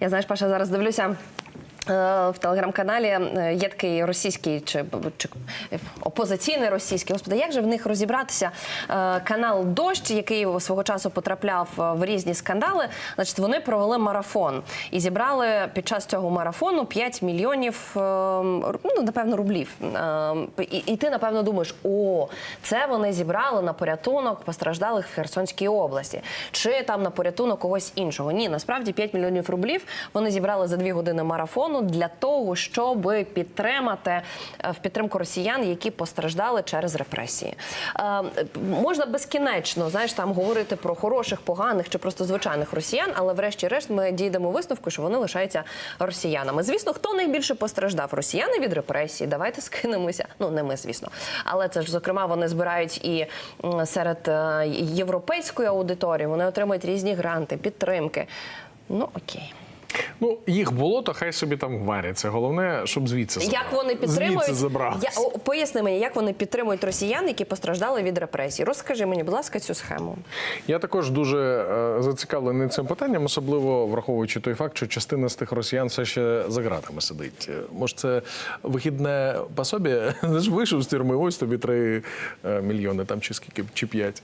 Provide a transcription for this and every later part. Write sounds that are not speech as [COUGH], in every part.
Я знаєш, Паша, зараз дивлюся. Е, В телеграм-каналі е, є такий російський чи, чи опозиційний російський. Господи, як же в них розібратися? Е, Канал Дощ, який свого часу потрапляв в різні скандали. Значить, вони провели марафон і зібрали під час цього марафону 5 мільйонів, ну напевно, рублів. І, і ти напевно думаєш, о, це вони зібрали на порятунок постраждалих в Херсонській області, чи там на порятунок когось іншого. Ні, насправді 5 мільйонів рублів вони зібрали за дві години марафону для того, щоб підтримати е, в підтримку росіян, які постраждали через репресії. Е, можна безкінечно знаєш там говорити про хороших, поганих чи просто звичайних росіян, але врешті-решт ми дійдемо висновку, що вони лишаються росіянами. Звісно, хто найбільше постраждав? Росіяни від репресій. Давайте скинемося. Ну не ми, звісно, але це ж зокрема вони збирають і серед е, європейської аудиторії. Вони отримують різні гранти, підтримки. Ну окей. Ну, їх було, то хай собі там варяться. Головне, щоб звідси забрали. Як вони підтримують Звідси забрали. Я, о, поясни мені, як вони підтримують росіян, які постраждали від репресій. Розкажи мені, будь ласка, цю схему. Я також дуже е, зацікавлений цим питанням, особливо враховуючи той факт, що частина з тих росіян все ще за ґратами сидить. Е, Може, це вихідне пособі? [LAUGHS] Ж вийшов з тюрми, ось тобі три е, мільйони там чи скільки, чи п'ять.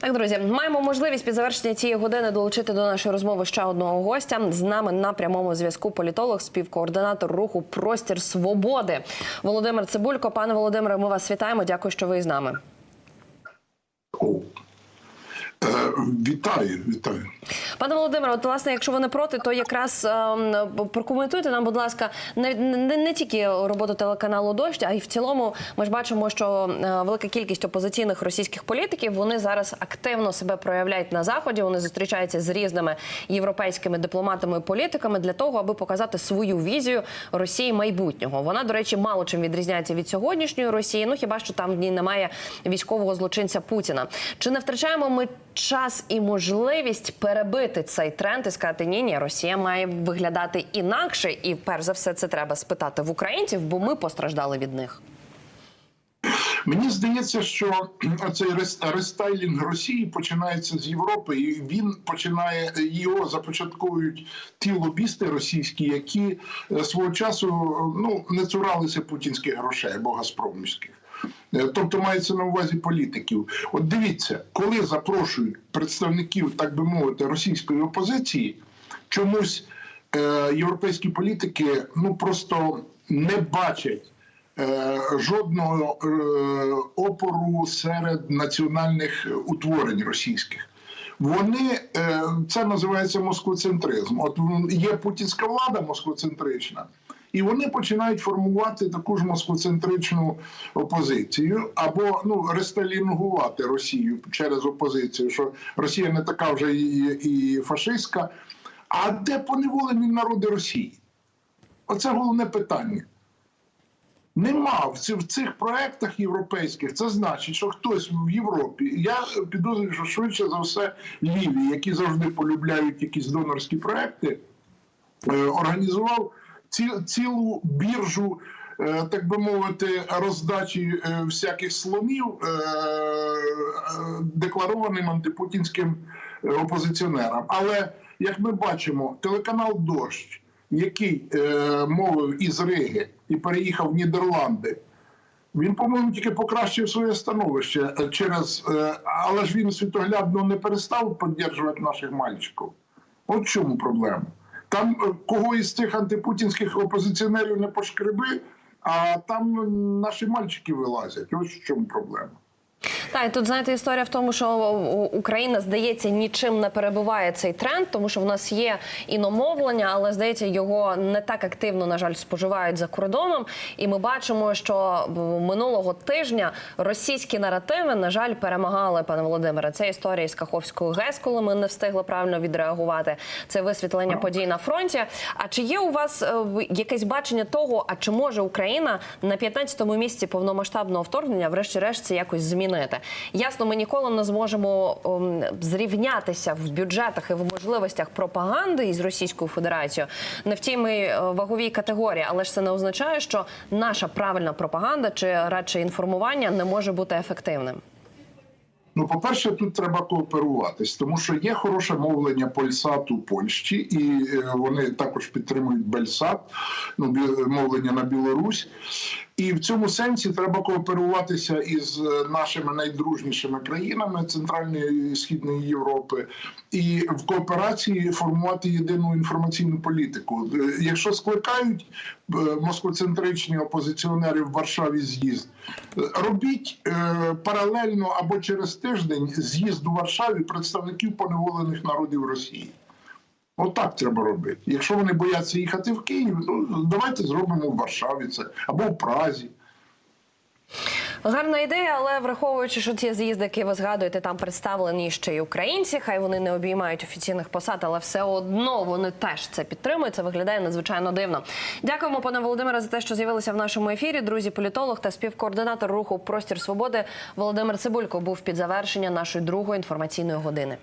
Так, друзі, маємо можливість під завершення цієї години долучити до нашої розмови ще одного гостя. З нами на прямому зв'язку політолог, співкоординатор руху Простір Свободи Володимир Цибулько. Пане Володимире, ми вас вітаємо. Дякую, що ви з нами. Е, вітаю, вітаю. Пане Володимире, от власне, якщо ви не проти, то якраз ем, прокоментуйте нам, будь ласка, не, не, не тільки роботу телеканалу Дощ, а й в цілому ми ж бачимо, що е, велика кількість опозиційних російських політиків вони зараз активно себе проявляють на заході. Вони зустрічаються з різними європейськими дипломатами і політиками для того, аби показати свою візію Росії майбутнього. Вона, до речі, мало чим відрізняється від сьогоднішньої Росії. Ну хіба що там в ній немає військового злочинця Путіна? Чи не втрачаємо ми час і можливість перебити цей тренд і сказати, ні, ні, Росія має виглядати інакше, і перш за все це треба спитати в українців, бо ми постраждали від них. Мені здається, що цей рестайлінг Росії починається з Європи, і він починає його започатковують ті лобісти російські, які е, свого часу ну не цуралися путінських грошей або газпромівських. Е, Тобто мається на увазі політиків. От дивіться, коли запрошують представників, так би мовити, російської опозиції, чомусь е, європейські політики ну просто не бачать е, жодного е, опору серед національних утворень російських. Вони е, це називається москвоцентризм. От є путінська влада москвоцентрична, і вони починають формувати таку ж москвоцентричну опозицію або ну ресталінгувати Росію через опозицію, що Росія не така вже і, і фашистська. А де поневолені народи Росії? Оце головне питання. Нема в цих, проектах європейських. Це значить, що хтось в Європі. Я підозрюю, що швидше за все ліві, які завжди полюбляють якісь донорські проекти, е, організував ці, цілу біржу, е, так би мовити, роздачі е, всяких слонів е, декларованим антипутінським опозиціонерам. Але як ми бачимо, телеканал Дощ, який мовив із Риги і переїхав в Нідерланди. Він, по-моєму, тільки покращив своє становище через, але ж він світоглядно не перестав підтримувати наших мальчиків. От чому проблема. Там е, кого із цих антипутінських опозиціонерів не пошкреби, а там наші мальчики вилазять. Ось в чому проблема. Так, і тут знаєте, історія в тому, що Україна здається нічим не перебиває цей тренд, тому що в нас є іномовлення, але здається, його не так активно, на жаль, споживають за кордоном. І ми бачимо, що минулого тижня російські наративи, на жаль, перемагали, пане Володимире. Це історія з Каховською ГЕС, коли ми не встигли правильно відреагувати. Це висвітлення подій на фронті. А чи є у вас е, якесь бачення того, а чи може Україна на 15-му місці повномасштабного вторгнення, врешті-решт, це якось змінити? Ясно, ми ніколи не зможемо ем, зрівнятися в бюджетах і в можливостях пропаганди із Російською Федерацією не в тій е, ваговій категорії, але ж це не означає, що наша правильна пропаганда чи радше інформування не може бути ефективним. Ну, по-перше, тут треба кооперуватись, тому що є хороше мовлення Польсату Польщі, і е, вони також підтримують Бельсат, ну, мовлення на Білорусь. І в цьому сенсі треба кооперуватися із е, нашими найдружнішими країнами Центральної і Східної Європи, і в кооперації формувати єдину інформаційну політику. Е, Якщо скликають е, москвоцентричні опозиціонери в Варшаві з'їзд, робіть паралельно або через тиждень з'їзд у Варшаві представників поневолених народів Росії. Отак треба робити. Якщо вони бояться їхати в Київ, ну давайте зробимо в Варшаві це або в Празі. Гарна ідея, але враховуючи, що ті з'їзди, які ви згадуєте, там представлені ще й українці. Хай вони не обіймають офіційних посад, але все одно вони теж це підтримують. Це виглядає надзвичайно дивно. Дякуємо, пане Володимире, за те, що з'явилися в нашому ефірі. Друзі, політолог та співкоординатор руху Простір Свободи Володимир Цибулько був під завершення нашої другої інформаційної години.